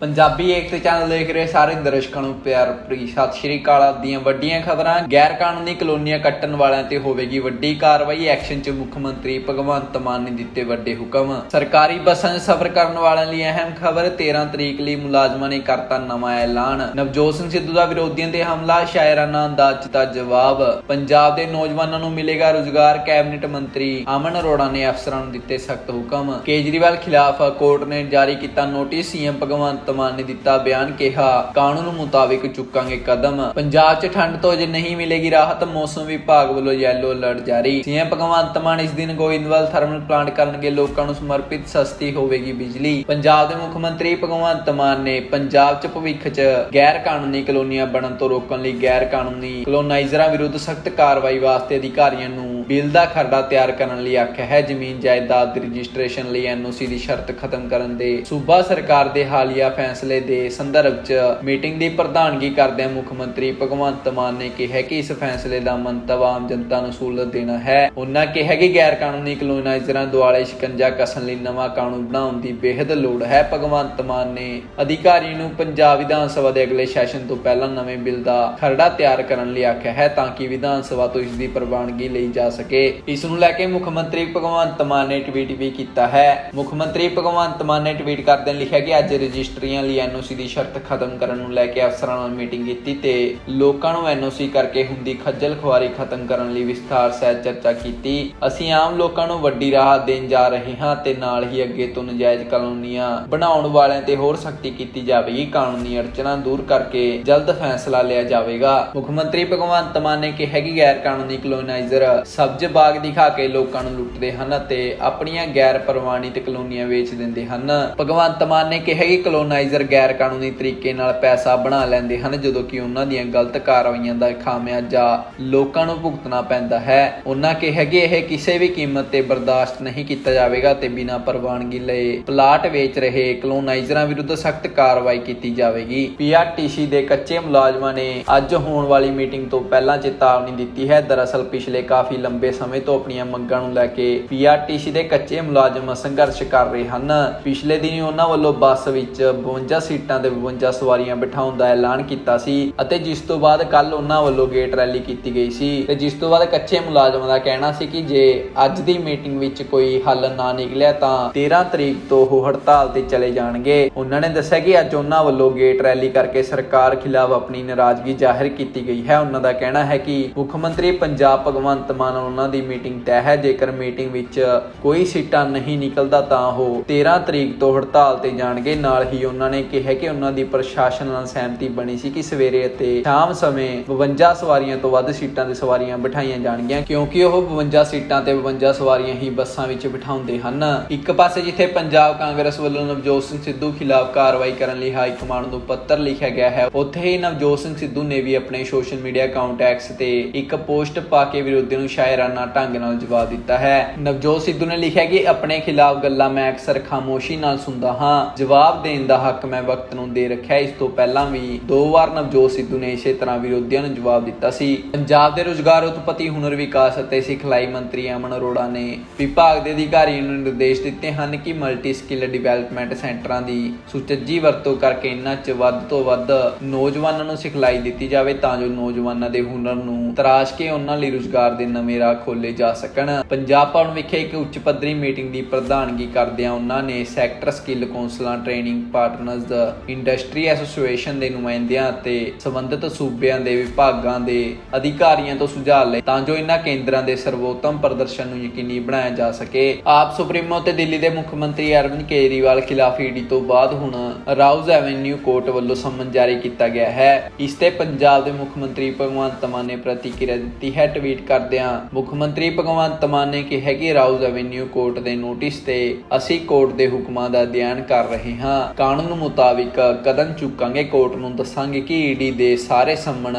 ਪੰਜਾਬੀ ਏਕਤਾ channel ਦੇਖ ਰਹੇ ਸਾਰੇ ਦਰਸ਼ਕਾਂ ਨੂੰ ਪਿਆਰ ਭਰੀ ਸਤਿ ਸ਼੍ਰੀ ਅਕਾਲ। ਦੀਆਂ ਵੱਡੀਆਂ ਖਬਰਾਂ ਗੈਰ ਕਾਨੂੰਨੀ ਕਲੋਨੀਆਂ ਕੱਟਣ ਵਾਲਿਆਂ ਤੇ ਹੋਵੇਗੀ ਵੱਡੀ ਕਾਰਵਾਈ, ਐਕਸ਼ਨ 'ਚ ਮੁੱਖ ਮੰਤਰੀ ਭਗਵੰਤ ਮਾਨ ਨੇ ਦਿੱਤੇ ਵੱਡੇ ਹੁਕਮ। ਸਰਕਾਰੀ ਬੱਸਾਂ 'ਚ ਸਫ਼ਰ ਕਰਨ ਵਾਲਿਆਂ ਲਈ ਅਹਿਮ ਖਬਰ 13 ਤਰੀਕ ਲਈ ਮੁਲਾਜ਼ਮਾਂ ਨੇ ਕਰਤਾ ਨਵਾਂ ਐਲਾਨ। ਨਵਜੋਤ ਸਿੰਘ ਸਿੱਧੂ ਦਾ ਵਿਰੋਧੀਆਂ ਤੇ ਹਮਲਾ, ਸ਼ਾਇਰਾਨਾ ਅੰਦਾਜ਼ 'ਚ ਦਾ ਜਵਾਬ। ਪੰਜਾਬ ਦੇ ਨੌਜਵਾਨਾਂ ਨੂੰ ਮਿਲੇਗਾ ਰੁਜ਼ਗਾਰ, ਕੈਬਨਿਟ ਮੰਤਰੀ ਅਮਨ ਅਰੋੜਾ ਨੇ ਅਫਸਰਾਂ ਨੂੰ ਦਿੱਤੇ ਸਖਤ ਹੁਕਮ। ਕੇਜਰੀਵਾਲ ਖਿਲਾਫ ਕੋਰਟ ਨੇ ਜਾਰੀ ਕੀਤਾ ਨੋਟਿਸ, ਸੀਐਮ ਭਗਵੰਤ ਮਾਨ ਨੇ ਦਿੱਤਾ ਬਿਆਨ ਕਿਹਾ, ਕਾਨੂੰਨ ਮੁਤਾਬਿਕ ਚੁੱਕਾਂਗੇ ਕਦਮ। ਪੰਜਾਬ 'ਚ ਠੰਡ ਤੋਂ ਜੇ ਨਹੀਂ ਮਿਲੇਗੀ ਰਾਹਤ, ਮੌਸਮ ਵਿਭਾਗ ਵੱਲੋਂ ਯੈਲੋ ਅਲਰਟ ਜਾਰੀ। ਸੀਐਮ ਭਗਵੰਤ ਮਾਨ ਇਸ ਦਿਨ ਗੋਇੰਦਵਾਲ ਥਰਮਲ ਪਲਾਂਟ ਕਰਨਗੇ, ਲੋਕਾਂ ਨੂੰ ਸਮਰਪਿਤ ਸਸਤੀ ਹੋਵੇਗੀ ਬਿਜਲੀ। ਪੰਜਾਬ ਦੇ ਮੁੱਖ ਮੰਤਰੀ ਭਗਵੰਤ ਮਾਨ ਨੇ ਪੰਜਾਬ 'ਚ ਭਵਿੱਖ 'ਚ ਗੈਰ ਕਾਨੂੰਨੀ ਕਲੋਨੀਆਂ ਬਣਨ ਤੋਂ ਰੋਕਣ ਲਈ ਗੈਰ ਕਾਨੂੰਨੀ ਕਲੋਨਾਈਜ਼ਰਾਂ ਵਿਰੁੱਧ ਸਖਤ ਕਾਰਵਾਈ ਵਾਸਤੇ ਅਧਿਕਾਰੀਆਂ ਨੂੰ ਬਿੱਲ ਦਾ ਖਰੜਾ ਤਿਆਰ ਕਰਨ ਲਈ ਆਖਿਆ ਹੈ। ਜ਼ਮੀਨ ਜਾਇਦਾਦ ਦੀ ਰਜਿਸਟ੍ਰੇਸ਼ਨ ਲਈ ਐਨਓਸੀ ਦੀ ਸ਼ਰਤ ਖਤਮ ਕਰਨ ਦੇ ਸੂਬਾ ਸਰਕਾਰ ਦੇ ਹਾਲੀਆ ਫੈਸਲੇ ਦੇ ਸੰਦਰਭ 'ਚ ਮੀਟਿੰਗ ਦੀ ਪ੍ਰਧਾਨਗੀ ਕਰਦਿਆਂ ਮੁੱਖ ਮੰਤਰੀ ਭਗਵੰਤ ਮਾਨ ਨੇ ਕਿਹਾ ਕਿ ਇਸ ਫੈਸਲੇ ਦਾ ਮੰਤਵ ਆਮ ਜਨਤਾ ਨੂੰ ਸਹੂਲਤ ਦੇਣਾ ਹੈ। ਉਹਨਾਂ ਕਿਹਾ ਕਿ ਗੈਰ ਕਾਨੂੰਨੀ ਕਲੋਨਾਈਜ਼ਰਾਂ ਦੁਆਲੇ ਸ਼ਿਕੰਜਾ ਕਸਣ ਲਈ ਨਵਾਂ ਕਾਨੂੰਨ ਬਣਾਉਣ ਦੀ ਬੇਹੱਦ ਲੋੜ ਹੈ। ਭਗਵੰਤ ਮਾਨ ਨੇ ਅਧਿਕਾਰੀ ਨੂੰ ਪੰਜਾਬ ਵਿਧਾਨ ਸਭਾ ਦੇ ਅਗਲੇ ਸੈਸ਼ਨ ਤੋਂ ਪਹਿਲਾਂ ਨਵੇਂ ਬਿੱਲ ਦਾ ਖਰੜਾ ਤਿਆਰ ਕਰਨ ਲਈ ਆਖਿਆ ਹੈ ਤਾਂ ਕਿ ਵਿਧਾਨ ਸਭਾ ਤੋਂ ਇਸ ਦੀ ਪ੍ਰਵਾਨਗੀ ਲਈ ਜਾ ਸਕੇ। ਇਸ ਨੂੰ ਲੈ ਕੇ ਮੁੱਖ ਮੰਤਰੀ ਭਗਵੰਤ ਮਾਨ ਨੇ ਟਵੀਟ ਵੀ ਕੀਤਾ ਹੈ। ਮੁੱਖ ਮੰਤਰੀ ਭਗਵੰਤ ਮਾਨ ਨੇ ਟਵੀਟ ਕਰਦਿਆਂ ਲਿਖਿਆ ਕਿ ਅੱਜ ਰਜਿਸਟਰੀ ਰਜਿਸਟਰੀਆਂ ਲਈ ਐਨਓਸੀ ਦੀ ਸ਼ਰਤ ਖਤਮ ਕਰਨ ਨੂੰ ਲੈ ਕੇ ਅਫਸਰਾਂ ਨਾਲ ਮੀਟਿੰਗ ਕੀਤੀ ਤੇ ਲੋਕਾਂ ਨੂੰ ਐਨਓਸੀ ਕਰਕੇ ਹੁੰਦੀ ਖੱਜਲ ਖੁਆਰੀ ਖਤਮ ਕਰਨ ਲਈ ਵਿਸਥਾਰ ਸਹਿਤ ਚਰਚਾ ਕੀਤੀ। ਅਸੀਂ ਆਮ ਲੋਕਾਂ ਨੂੰ ਵੱਡੀ ਰਾਹਤ ਦੇਣ ਜਾ ਰਹੇ ਹਾਂ ਤੇ ਨਾਲ ਹੀ ਅੱਗੇ ਤੋਂ ਨਜਾਇਜ਼ ਕਲੋਨੀਆਂ ਬਣਾਉਣ ਵਾਲਿਆਂ ਤੇ ਹੋਰ ਸਖਤੀ ਕੀਤੀ ਜਾਵੇਗੀ। ਕਾਨੂੰਨੀ ਅੜਚਨਾਂ ਦੂਰ ਕਰਕੇ ਜਲਦ ਫੈਸਲਾ ਲਿਆ ਜਾਵੇਗਾ। ਮੁੱਖ ਮੰਤਰੀ ਭਗਵੰਤ ਮਾਨ ਨੇ ਕਿਹਾ ਕਿ ਗੈਰ ਕਾਨੂੰਨੀ ਕਲੋਨਾਈਜ਼ਰ ਸਬਜ਼ ਬਾਗ ਦਿਖਾ ਕੇ ਲੋਕਾਂ ਨੂੰ ਲੁੱਟਦੇ ਹਨ ਅਤੇ ਆਪਣੀਆਂ ਗੈਰ ਪ੍ਰਵਾਨਿਤ ਕਲੋਨੀਆਂ ਵੇਚ ਦਿੰਦੇ ਹਨ। ਭਗਵੰਤ ਮਾਨ ਨੇ ਕਿਹਾ ਕਿ ਕਲੋਨਾ ਕਲੋਨਾਈਜ਼ਰ ਗੈਰ ਕਾਨੂੰਨੀ ਤਰੀਕੇ ਨਾਲ ਪੈਸਾ ਬਣਾ ਲੈਂਦੇ ਹਨ, ਜਦੋਂ ਕਿ ਉਹਨਾਂ ਦੀਆਂ ਗਲਤ ਕਾਰਵਾਈਆਂ ਦਾ ਖਾਮਿਆਜਾ ਲੋਕਾਂ ਨੂੰ ਭੁਗਤਣਾ ਪੈਂਦਾ ਹੈ। ਉਹਨਾਂ ਕਿਹਾ ਕਿ ਇਹ ਕਿਸੇ ਵੀ ਕੀਮਤ ਤੇ ਬਰਦਾਸ਼ਤ ਨਹੀਂ ਕੀਤਾ ਜਾਵੇਗਾ ਤੇ ਬਿਨਾਂ ਪ੍ਰਵਾਨਗੀ ਲਏ ਪਲਾਟ ਵੇਚ ਰਹੇ ਕਲੋਨਾਈਜ਼ਰਾਂ ਵਿਰੁੱਧ ਸਖਤ ਕਾਰਵਾਈ ਕੀਤੀ ਜਾਵੇਗੀ। ਪੀਆਰਟੀਸੀ ਦੇ ਕੱਚੇ ਮੁਲਾਜ਼ਮਾਂ ਨੇ ਅੱਜ ਹੋਣ ਵਾਲੀ ਮੀਟਿੰਗ ਤੋਂ ਪਹਿਲਾਂ ਚੇਤਾਵਨੀ ਦਿੱਤੀ ਹੈ। ਦਰਅਸਲ, ਪਿਛਲੇ ਕਾਫੀ ਲੰਬੇ ਸਮੇਂ ਤੋਂ ਆਪਣੀਆਂ ਮੰਗਾਂ ਨੂੰ ਲੈ ਕੇ ਪੀਆਰਟੀਸੀ ਦੇ ਕੱਚੇ ਮੁਲਾਜ਼ਮ ਸੰਘਰਸ਼ ਕਰ ਰਹੇ ਹਨ। ਪਿਛਲੇ ਦਿਨੀ ਉਹਨਾਂ ਵੱਲੋਂ ਬੱਸ ਵਿੱਚ 52 ਸੀਟਾਂ ਤੇ 52 ਸਵਾਰੀਆਂ ਬਿਠਾਉਣ ਦਾ ਐਲਾਨ ਕੀਤਾ ਸੀ ਅਤੇ ਜਿਸ ਤੋਂ ਬਾਅਦ ਕੱਲ ਉਹਨਾਂ ਵੱਲੋਂ ਗੇਟ ਰੈਲੀ ਕੀਤੀ ਗਈ ਸੀ ਤੇ ਜਿਸ ਤੋਂ ਬਾਅਦ ਕੱਚੇ ਮੁਲਾਜ਼ਮਾਂ ਦਾ ਕਹਿਣਾ ਸੀ ਕਿ ਜੇ ਅੱਜ ਦੀ ਮੀਟਿੰਗ ਵਿੱਚ ਕੋਈ ਹੱਲ ਨਾ ਨਿਕਲਿਆ ਤਾਂ 13 ਤਰੀਕ ਤੋਂ ਉਹ ਹੜਤਾਲ ਤੇ ਚਲੇ ਜਾਣਗੇ। ਉਹਨਾਂ ਨੇ ਦੱਸਿਆ ਕਿ ਅੱਜ ਉਹਨਾਂ ਵੱਲੋਂ ਗੇਟ ਰੈਲੀ ਕਰਕੇ ਸਰਕਾਰ ਖਿਲਾਫ ਆਪਣੀ ਨਾਰਾਜ਼ਗੀ ਜ਼ਾਹਿਰ ਕੀਤੀ ਗਈ ਹੈ। ਉਹਨਾਂ ਦਾ ਕਹਿਣਾ ਹੈ ਕਿ ਮੁੱਖ ਮੰਤਰੀ ਪੰਜਾਬ ਭਗਵੰਤ ਮਾਨ ਉਹਨਾਂ ਦੀ ਮੀਟਿੰਗ ਤੈਅ ਹੈ। ਜੇਕਰ ਮੀਟਿੰਗ ਵਿੱਚ ਕੋਈ ਸੀਟਾਂ ਨਹੀਂ ਨਿਕਲਦਾ ਤਾਂ ਉਹ 13 ਤਰੀਕ ਤੋਂ ਹੜਤਾਲ ਤੇ ਜਾਣਗੇ। ਨਾਲ ਹੀ ਉਹਨਾਂ ਨੇ ਕਿਹਾ ਕਿ ਉਹਨਾਂ ਦੀ ਪ੍ਰਸ਼ਾਸਨ ਨਾਲ ਸਹਿਮਤੀ ਬਣੀ ਸੀ ਕਿ ਸਵੇਰੇ ਅਤੇ ਸ਼ਾਮ ਸਮੇਂ 52 ਸਵਾਰੀਆਂ ਤੋਂ ਵੱਧ ਸੀਟਾਂ ਤੇ ਸਵਾਰੀਆਂ ਬਿਠਾਈਆਂ ਜਾਣਗੀਆਂ, ਕਿਉਂਕਿ ਉਹ 52 ਸੀਟਾਂ ਤੇ 52 ਸਵਾਰੀਆਂ ਹੀ ਬੱਸਾਂ ਵਿੱਚ ਬਿਠਾਉਂਦੇ ਹਨ। ਇੱਕ ਪਾਸੇ ਜਿੱਥੇ ਪੰਜਾਬ ਕਾਂਗਰਸ ਵੱਲੋਂ ਨਵਜੋਤ ਸਿੰਘ ਸਿੱਧੂ ਖਿਲਾਫ ਕਾਰਵਾਈ ਕਰਨ ਲਈ ਹਾਈ ਕਮਾਂਡ ਨੂੰ ਪੱਤਰ ਲਿਖਿਆ ਗਿਆ ਹੈ, ਉੱਥੇ ਹੀ ਨਵਜੋਤ ਸਿੰਘ ਸਿੱਧੂ ਨੇ ਵੀ ਆਪਣੇ ਸੋਸ਼ਲ ਮੀਡੀਆ ਅਕਾਊਂਟ ਐਕਸ ਤੇ ਇੱਕ ਪੋਸਟ ਪਾ ਕੇ ਵਿਰੋਧੀਆਂ ਨੂੰ ਸ਼ਾਇਰਾਨਾ ਢੰਗ ਨਾਲ ਜਵਾਬ ਦਿੱਤਾ ਹੈ। ਨਵਜੋਤ ਸਿੱਧੂ ਨੇ ਲਿਖਿਆ ਕਿ ਆਪਣੇ ਖਿਲਾਫ ਗੱਲਾਂ ਮੈਂ ਅਕਸਰ ਖਾਮੋਸ਼ੀ ਨਾਲ ਸੁਣਦਾ ਹਾਂ, ਜਵਾਬ ਦੇਣ ਦਾ ਹੱਕ ਮੈਂ ਵਕਤ ਨੂੰ ਦੇ ਰੱਖਿਆ। ਇਸ ਤੋਂ ਪਹਿਲਾਂ ਵੀ ਦੋ ਵਾਰ ਨਵਜੋਤ ਸਿੱਧੂ ਨੇ ਇਸੇ ਤਰ੍ਹਾਂ ਵਿਰੋਧੀਆਂ ਨੂੰ ਜਵਾਬ ਦਿੱਤਾ ਸੀ। ਪੰਜਾਬ ਦੇ ਰੁਜ਼ਗਾਰ ਉਤਪਤੀ, ਹੁਨਰ ਵਿਕਾਸ ਅਤੇ ਸਿਖਲਾਈ ਮੰਤਰੀ ਅਮਨ ਅਰੋੜਾ ਨੇ ਵਿਭਾਗ ਦੇ ਅਧਿਕਾਰੀਆਂ ਨੂੰ ਨਿਰਦੇਸ਼ ਦਿੱਤੇ ਹਨ ਕਿ ਮਲਟੀ ਸਕਿੱਲ ਡਿਵੈਲਪਮੈਂਟ ਸੈਂਟਰਾਂ ਦੀ ਸੁਚੱਜੀ ਵਰਤੋਂ ਕਰਕੇ ਇਹਨਾਂ 'ਚ ਵੱਧ ਤੋਂ ਵੱਧ ਨੌਜਵਾਨਾਂ ਨੂੰ ਸਿਖਲਾਈ ਦਿੱਤੀ ਜਾਵੇ ਤਾਂ ਜੋ ਨੌਜਵਾਨਾਂ ਦੇ ਹੁਨਰ ਨੂੰ ਤਰਾਸ਼ ਕੇ ਉਹਨਾਂ ਲਈ ਰੁਜ਼ਗਾਰ ਦੇ ਨਵੇਂ ਰਾਹ ਖੋਲੇ ਜਾ ਸਕਣ। ਪੰਜਾਬ ਭਵਨ ਵਿਖੇ ਇੱਕ ਉੱਚ ਪੱਧਰੀ ਮੀਟਿੰਗ ਦੀ ਪ੍ਰਧਾਨਗੀ ਕਰਦਿਆਂ ਉਹਨਾਂ ਨੇ ਸੈਕਟਰ ਸਕਿੱਲ ਕੌਂਸਲਾਂ ਟ੍ਰੇਨਿੰਗ ਪਾਰਟਨਰਜ਼ ਇੰਡਸਟਰੀ ਐਸੋਸੀਏਸ਼ਨ ਦੇ ਨੁਮਾਇੰਦਿਆਂ ਅਤੇ ਸੰਬੰਧਿਤ ਸੂਬਿਆਂ ਦੇ ਵਿਭਾਗਾਂ ਦੇ ਅਧਿਕਾਰੀਆਂ ਤੋਂ ਸੁਝਾਅ ਲਏ ਤਾਂ ਜੋ ਇਹਨਾਂ ਕੇਂਦਰਾਂ ਦੇ ਸਰਵੋਤਮ ਪ੍ਰਦਰਸ਼ਨ ਨੂੰ ਯਕੀਨੀ ਬਣਾਇਆ ਜਾ ਸਕੇ। ਆਪ ਸੁਪਰੀਮੋ ਤੇ ਦਿੱਲੀ ਦੇ ਮੁੱਖ ਮੰਤਰੀ ਅਰਵਿੰਦ ਕੇਜਰੀਵਾਲ ਖਿਲਾਫ ਈਡੀ ਤੋਂ ਬਾਅਦ ਹੁਣ ਰਾਉਜ਼ ਐਵੇਨਿਊ ਕੋਰਟ ਵੱਲੋਂ ਸੰਮਨ ਜਾਰੀ ਕੀਤਾ ਗਿਆ ਹੈ। ਇਸ ਤੇ ਪੰਜਾਬ ਦੇ ਮੁੱਖ ਮੰਤਰੀ ਭਗਵੰਤ ਮਾਨ ਨੇ ਪ੍ਰਤੀਕਿਰਿਆ ਦਿੱਤੀ ਹੈ। ਟਵੀਟ ਕਰਦਿਆਂ ਮੁੱਖ ਮੰਤਰੀ ਭਗਵੰਤ ਮਾਨ ਨੇ ਕਿਹਾ ਕਿ ਰਾਉਜ਼ ਐਵੇਨਿਊ ਕੋਰਟ ਦੇ ਨੋਟਿਸ ਤੇ ਅਸੀਂ ਕੋਰਟ ਦੇ ਹੁਕਮਾਂ ਦਾ ਅਧਿਐਨ ਕਰ ਰਹੇ ਹਾਂ। ਕਾਨੂੰਨ ਮੁਤਾਬਿਕ ਕਦਮ ਚੁੱਕਾਂਗੇ, ਕੋਰਟ ਨੂੰ ਦੱਸਾਂਗੇ ਕਿ ਈਡੀ ਦੇ ਸਾਰੇ ਸੰਮਣ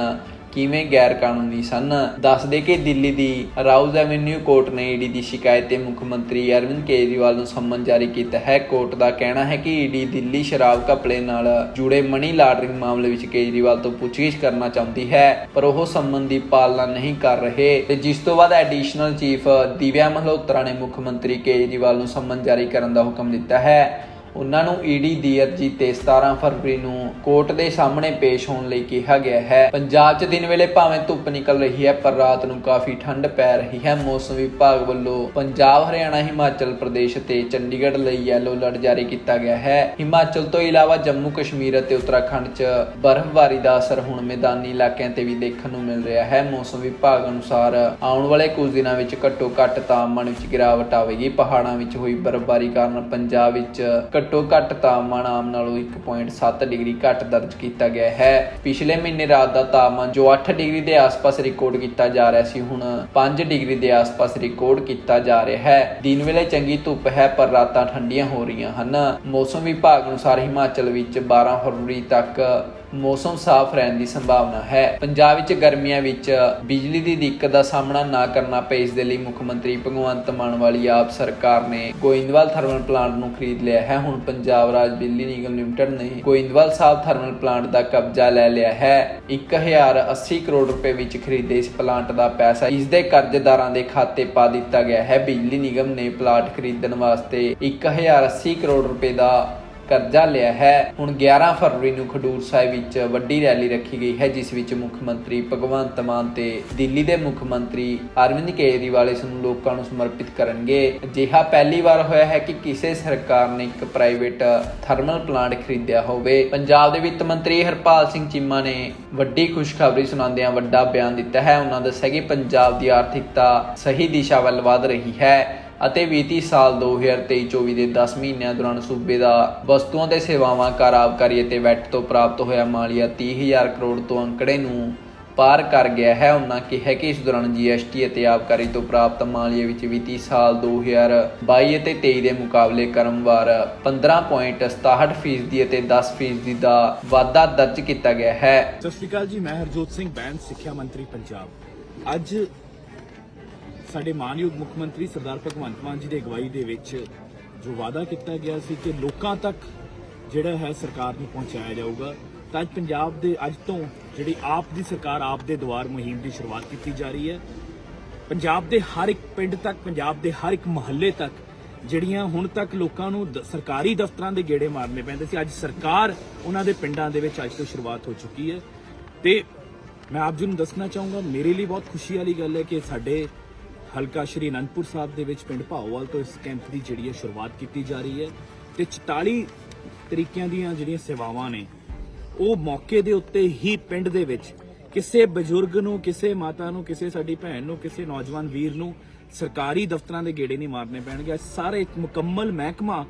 ਕਿਵੇਂ ਗੈਰ ਕਾਨੂੰਨੀ ਸਨ। ਦੱਸ ਕਿ ਦਿੱਲੀ ਦੀ ਰਾਉਜ਼ ਐਵੇਨਿਊ ਕੋਰਟ ਨੇ ਈਡੀ ਦੀ ਸ਼ਿਕਾਇਤ ਤੇ ਮੁੱਖ ਮੰਤਰੀ ਅਰਵਿੰਦ ਕੇਜਰੀਵਾਲ ਨੂੰ ਸੰਮਨ ਜਾਰੀ ਕੀਤਾ ਹੈ। ਕੋਰਟ ਦਾ ਕਹਿਣਾ ਹੈ ਕਿ ਈਡੀ ਦਿੱਲੀ ਸ਼ਰਾਬ ਘਪਲੇ ਨਾਲ ਜੁੜੇ ਮਨੀ ਲਾਂਡਰਿੰਗ ਮਾਮਲੇ ਵਿੱਚ ਕੇਜਰੀਵਾਲ ਤੋਂ ਪੁੱਛਗਿੱਛ ਕਰਨਾ ਚਾਹੁੰਦੀ ਹੈ, ਪਰ ਉਹ ਸੰਮਨ ਦੀ ਪਾਲਣਾ ਨਹੀਂ ਕਰ ਰਹੇ। ਤੇ ਜਿਸ ਤੋਂ ਬਾਅਦ ਐਡੀਸ਼ਨਲ ਚੀਫ ਦਿਵਿਆ ਮਲਹੋਤਰਾ ਨੇ ਮੁੱਖ ਮੰਤਰੀ ਕੇਜਰੀਵਾਲ ਨੂੰ ਸੰਮਨ ਜਾਰੀ ਕਰਨ ਦਾ ਹੁਕਮ ਦਿੱਤਾ ਹੈ। ਉਹਨਾਂ ਨੂੰ ਈਡੀ ਦੀ ਅਰਜੀ ਤੇ 17 ਫਰਵਰੀ ਨੂੰ ਕੋਰਟ ਦੇ ਸਾਹਮਣੇ ਪੇਸ਼ ਹੋਣ ਲਈ ਕਿਹਾ ਗਿਆ ਹੈ। ਪੰਜਾਬ 'ਚ ਦਿਨ ਵੇਲੇ ਭਾਵੇਂ ਧੁੱਪ ਨਿਕਲ ਰਹੀ ਹੈ, ਪਰ ਰਾਤ ਨੂੰ ਕਾਫੀ ਠੰਡ ਪੈ ਰਹੀ ਹੈ। ਮੌਸਮ ਵਿਭਾਗ ਵੱਲੋਂ ਪੰਜਾਬ, ਹਰਿਆਣਾ, ਹਿਮਾਚਲ ਪ੍ਰਦੇਸ਼ ਤੇ ਚੰਡੀਗੜ੍ਹ ਲਈ ਯੈਲੋ ਅਲਰਟ ਜਾਰੀ ਕੀਤਾ ਗਿਆ ਹੈ। ਹਿਮਾਚਲ ਤੋਂ ਇਲਾਵਾ ਜੰਮੂ, ਕਸ਼ਮੀਰ ਅਤੇ ਉੱਤਰਾਖੰਡ 'ਚ ਬਰਫ਼ਬਾਰੀ ਦਾ ਅਸਰ ਹੁਣ ਮੈਦਾਨੀ ਇਲਾਕਿਆਂ ਤੇ ਵੀ ਦੇਖਣ ਨੂੰ ਮਿਲ ਰਿਹਾ ਹੈ। ਮੌਸਮ ਵਿਭਾਗ ਅਨੁਸਾਰ ਆਉਣ ਵਾਲੇ ਕੁਝ ਦਿਨਾਂ ਵਿੱਚ ਘੱਟੋ ਘੱਟ ਤਾਪਮਾਨ ਵਿੱਚ ਗਿਰਾਵਟ ਆਵੇਗੀ। ਪਹਾੜਾਂ ਵਿੱਚ ਹੋਈ ਬਰਫ਼ਬਾਰੀ ਕਾਰਨ ਪੰਜਾਬ ਵਿੱਚ ਘੱਟੋ ਘੱਟ ਤਾਪਮਾਨ ਆਮ ਨਾਲੋਂ 1.7 ਡਿਗਰੀ ਘੱਟ ਦਰਜ ਕੀਤਾ ਗਿਆ ਹੈ। ਪਿਛਲੇ ਮਹੀਨੇ ਰਾਤ ਦਾ ਤਾਪਮਾਨ ਜੋ 8 ਡਿਗਰੀ ਦੇ ਆਸ-ਪਾਸ ਰਿਕਾਰਡ ਕੀਤਾ ਜਾ ਰਿਹਾ ਸੀ, ਹੁਣ 5 ਡਿਗਰੀ ਦੇ ਆਸ-ਪਾਸ ਰਿਕਾਰਡ ਕੀਤਾ ਜਾ ਰਿਹਾ ਹੈ। ਦਿਨ ਵੇਲੇ ਚੰਗੀ ਧੁੱਪ ਹੈ, ਪਰ ਰਾਤਾਂ ਠੰਡੀਆਂ ਹੋ ਰਹੀਆਂ ਹਨ। ਮੌਸਮ ਵਿਭਾਗ ਅਨੁਸਾਰ ਹਿਮਾਚਲ ਵਿੱਚ 12 ਫਰਵਰੀ ਤੱਕ ਮੌਸਮ ਸਾਫ਼ ਰਹਿਣ ਦੀ ਸੰਭਾਵਨਾ ਹੈ। ਪੰਜਾਬ ਵਿੱਚ ਗਰਮੀਆਂ ਵਿੱਚ ਬਿਜਲੀ ਦੀ ਦਿੱਕਤ ਦਾ ਸਾਹਮਣਾ ਨਾ ਕਰਨਾ ਪਏ, ਇਸ ਦੇ ਲਈ ਮੁੱਖ ਮੰਤਰੀ ਭਗਵੰਤ ਮਾਨ ਵਾਲੀ ਆਪ ਸਰਕਾਰ ਨੇ ਗੋਇੰਦਵਾਲ ਥਰਮਲ ਪਲਾਂਟ ਨੂੰ ਖਰੀਦ ਲਿਆ ਹੈ। ਹੁਣ ਪੰਜਾਬ ਰਾਜ ਬਿਜਲੀ ਨਿਗਮ ਲਿਮਟਿਡ ਨੇ ਗੋਇੰਦਵਾਲ ਸਾਹਿਬ ਥਰਮਲ ਪਲਾਂਟ ਦਾ ਕਬਜ਼ਾ ਲੈ ਲਿਆ ਹੈ। 1080 ਕਰੋੜ ਰੁਪਏ ਵਿੱਚ ਖਰੀਦੇ ਇਸ ਪਲਾਂਟ ਦਾ ਪੈਸਾ ਇਸ ਦੇ ਕਰਜ਼ਦਾਰਾਂ ਦੇ ਖਾਤੇ ਪਾ ਦਿੱਤਾ ਗਿਆ ਹੈ। ਬਿਜਲੀ ਨਿਗਮ ਨੇ ਪਲਾਂਟ ਖਰੀਦਣ ਵਾਸਤੇ 1080 ਕਰੋੜ ਰੁਪਏ ਦਾ ਕਰਜ਼ਾ ਲਿਆ ਹੈ। ਹੁਣ 11 ਫਰਵਰੀ ਨੂੰ ਖਡੂਰ ਸਾਹਿਬ ਵਿੱਚ ਵੱਡੀ ਰੈਲੀ ਰੱਖੀ ਗਈ ਹੈ, ਜਿਸ ਵਿੱਚ ਮੁੱਖ ਮੰਤਰੀ ਭਗਵੰਤ ਮਾਨ ਤੇ ਦਿੱਲੀ ਦੇ ਮੁੱਖ ਮੰਤਰੀ ਅਰਵਿੰਦ ਕੇਜਰੀਵਾਲ ਇਸ ਨੂੰ ਲੋਕਾਂ ਨੂੰ ਸਮਰਪਿਤ ਕਰਨਗੇ। ਅਜਿਹਾ ਪਹਿਲੀ ਵਾਰ ਹੋਇਆ ਹੈ ਕਿ ਕਿਸੇ ਸਰਕਾਰ ਨੇ ਇੱਕ ਪ੍ਰਾਈਵੇਟ ਥਰਮਲ ਪਲਾਂਟ ਖਰੀਦਿਆ ਹੋਵੇ। ਪੰਜਾਬ ਦੇ ਵਿੱਤ ਮੰਤਰੀ ਹਰਪਾਲ ਸਿੰਘ ਚੀਮਾ ਨੇ ਵੱਡੀ ਖੁਸ਼ਖਬਰੀ ਸੁਣਾਉਂਦਿਆਂ ਵੱਡਾ ਬਿਆਨ ਦਿੱਤਾ ਹੈ। ਉਹਨਾਂ ਦੱਸਿਆ ਕਿ ਪੰਜਾਬ ਦੀ ਆਰਥਿਕਤਾ ਸਹੀ ਦਿਸ਼ਾ ਵੱਲ ਵਧ ਰਹੀ ਹੈ। ਅਤੇ ਵਿੱਤੀ ਸਾਲ 2023-24 ਦੇ 10 ਮਹੀਨਿਆਂ ਦੌਰਾਨ ਸੂਬੇ ਦਾ ਵਸਤੂਆਂ ਤੇ ਸੇਵਾਵਾਂ ਕਰ ਆਬਕਾਰੀ ਅਤੇ ਵੈਟ ਤੋਂ ਪ੍ਰਾਪਤ ਹੋਇਆ ਮਾਲੀਆ 30000 ਕਰੋੜ ਤੋਂ ਅੰਕੜੇ ਨੂੰ ਪਾਰ ਕਰ ਗਿਆ ਹੈ। ਉਹਨਾਂ ਕਿਹਾ ਕਿ ਇਸ ਦੌਰਾਨ ਜੀਐਸਟੀ ਅਤੇ ਆਬਕਾਰੀ ਤੋਂ ਪ੍ਰਾਪਤ ਮਾਲੀਆ ਵਿੱਚ ਵਿੱਤੀ ਸਾਲ 2022 ਅਤੇ 23 ਦੇ ਮੁਕਾਬਲੇ ਕਰਮਵਾਰ 15.67 ਫੀਸਦੀ ਅਤੇ 10 ਫੀਸਦੀ ਦਾ ਵਾਧਾ ਦਰਜ ਕੀਤਾ ਗਿਆ ਹੈ। ਸਤਿ ਸ਼੍ਰੀ ਅਕਾਲ ਜੀ, ਮੈਂ ਹਰਜੋਤ ਸਿੰਘ, ਬੈਂਸ ਸਿੱਖਿਆ ਮੰਤਰੀ ਪੰਜਾਬ। ਅੱਜ ਸਾਡੇ ਮਾਨਯੋਗ ਮੁੱਖ ਮੰਤਰੀ ਸਰਦਾਰ ਭਗਵੰਤ ਮਾਨ ਜੀ ਦੀ ਅਗਵਾਈ ਦੇ ਵਿੱਚ ਜੋ ਵਾਅਦਾ ਕੀਤਾ ਗਿਆ ਸੀ ਕਿ ਲੋਕਾਂ ਤੱਕ ਜਿਹੜਾ ਹੈ ਸਰਕਾਰ ਨੂੰ ਪਹੁੰਚਾਇਆ ਜਾਊਗਾ, ਤਾਂ ਅੱਜ ਪੰਜਾਬ ਦੇ ਅੱਜ ਤੋਂ ਜਿਹੜੀ ਆਪ ਦੀ ਸਰਕਾਰ, ਆਪ ਦੇ ਦੁਆਰ ਮੁਹਿੰਮ ਦੀ ਸ਼ੁਰੂਆਤ ਕੀਤੀ ਜਾ ਰਹੀ ਹੈ। ਪੰਜਾਬ ਦੇ ਹਰ ਇੱਕ ਪਿੰਡ ਤੱਕ, ਪੰਜਾਬ ਦੇ ਹਰ ਇੱਕ ਮੁਹੱਲੇ ਤੱਕ ਜਿਹੜੀਆਂ ਹੁਣ ਤੱਕ ਲੋਕਾਂ ਨੂੰ ਸਰਕਾਰੀ ਦਫ਼ਤਰਾਂ ਦੇ ਗੇੜੇ ਮਾਰਨੇ ਪੈਂਦੇ ਸੀ, ਅੱਜ ਸਰਕਾਰ ਉਹਨਾਂ ਦੇ ਪਿੰਡਾਂ ਦੇ ਵਿੱਚ ਅੱਜ ਤੋਂ ਸ਼ੁਰੂਆਤ ਹੋ ਚੁੱਕੀ ਹੈ। ਤੇ ਮੈਂ ਆਪ ਜੀ ਨੂੰ ਦੱਸਣਾ ਚਾਹੂੰਗਾ, ਮੇਰੇ ਲਈ ਬਹੁਤ ਖੁਸ਼ੀ ਵਾਲੀ ਗੱਲ ਹੈ ਕਿ ਸਾਡੇ ਹਲਕਾ ਸ਼੍ਰੀ ਅਨੰਦਪੁਰ ਸਾਹਿਬ ਦੇ ਵਿੱਚ ਪਿੰਡ ਭਾਓਵਾਲ ਤੋਂ ਇਸ ਕੈਂਪ ਦੀ ਜਿਹੜੀ ਹੈ ਸ਼ੁਰੂਆਤ ਕੀਤੀ ਜਾ ਰਹੀ ਹੈ ਤੇ 44 ਤਰੀਕਿਆਂ ਦੀਆਂ ਜਿਹੜੀਆਂ ਸੇਵਾਵਾਂ ਨੇ, ਉਹ ਮੌਕੇ ਦੇ ਉੱਤੇ ਹੀ ਪਿੰਡ ਦੇ ਵਿੱਚ ਕਿਸੇ ਬਜ਼ੁਰਗ ਨੂੰ, ਕਿਸੇ ਮਾਤਾ ਨੂੰ, ਕਿਸੇ ਸਾਡੀ ਭੈਣ ਨੂੰ, ਕਿਸੇ ਨੌਜਵਾਨ ਵੀਰ ਨੂੰ ਸਰਕਾਰੀ ਦਫ਼ਤਰਾਂ ਦੇ ਗੇੜੇ ਨਹੀਂ ਮਾਰਨੇ ਪੈਣਗੇ। ਸਾਰੇ ਮੁਕੰਮਲ ਮਹਿਕਮਾ